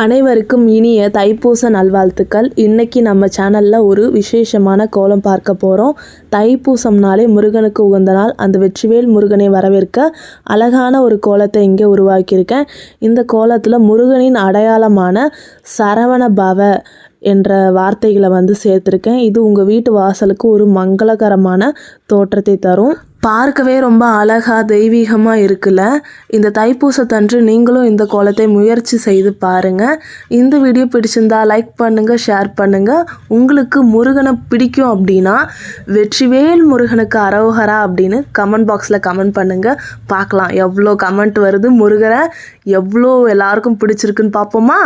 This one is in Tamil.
அனைவருக்கும் இனிய தைப்பூச நல்வாழ்த்துக்கள். இன்னைக்கு நம்ம சேனலில் ஒரு விசேஷமான கோலம் பார்க்க போகிறோம் தைப்பூசம்னாலே முருகனுக்கு உகந்த நாள். அந்த வெற்றிவேல் முருகனை வரவேற்க அழகான ஒரு கோலத்தை இங்கே உருவாக்கியிருக்கேன். இந்த கோலத்தில் முருகனின் அடையாளமான சரவண பவ என்ற வார்த்தைகளை வந்து சேர்த்துருக்கேன். இது உங்கள் வீட்டு வாசலுக்கு ஒரு மங்களகரமான தோற்றத்தை தரும். பார்க்கவே ரொம்ப அழகா தெய்வீகமாக இருக்குல்ல? இந்த தைப்பூசத்தன்று நீங்களும் இந்த கோலத்தை முயற்சி செய்து பாருங்கள் இந்த வீடியோ பிடிச்சிருந்தா லைக் பண்ணுங்கள் ஷேர் பண்ணுங்கள் உங்களுக்கு முருகனை பிடிக்கும் அப்படின்னா வெற்றிவேல் முருகனுக்கு அரோகரா அப்படின்னு கமெண்ட் பாக்ஸில் கமெண்ட் பண்ணுங்கள் பார்க்கலாம் எவ்வளோ கமெண்ட் வருது முருகரை? எவ்வளோ எல்லாருக்கும் பிடிச்சிருக்குன்னு பார்ப்போமா?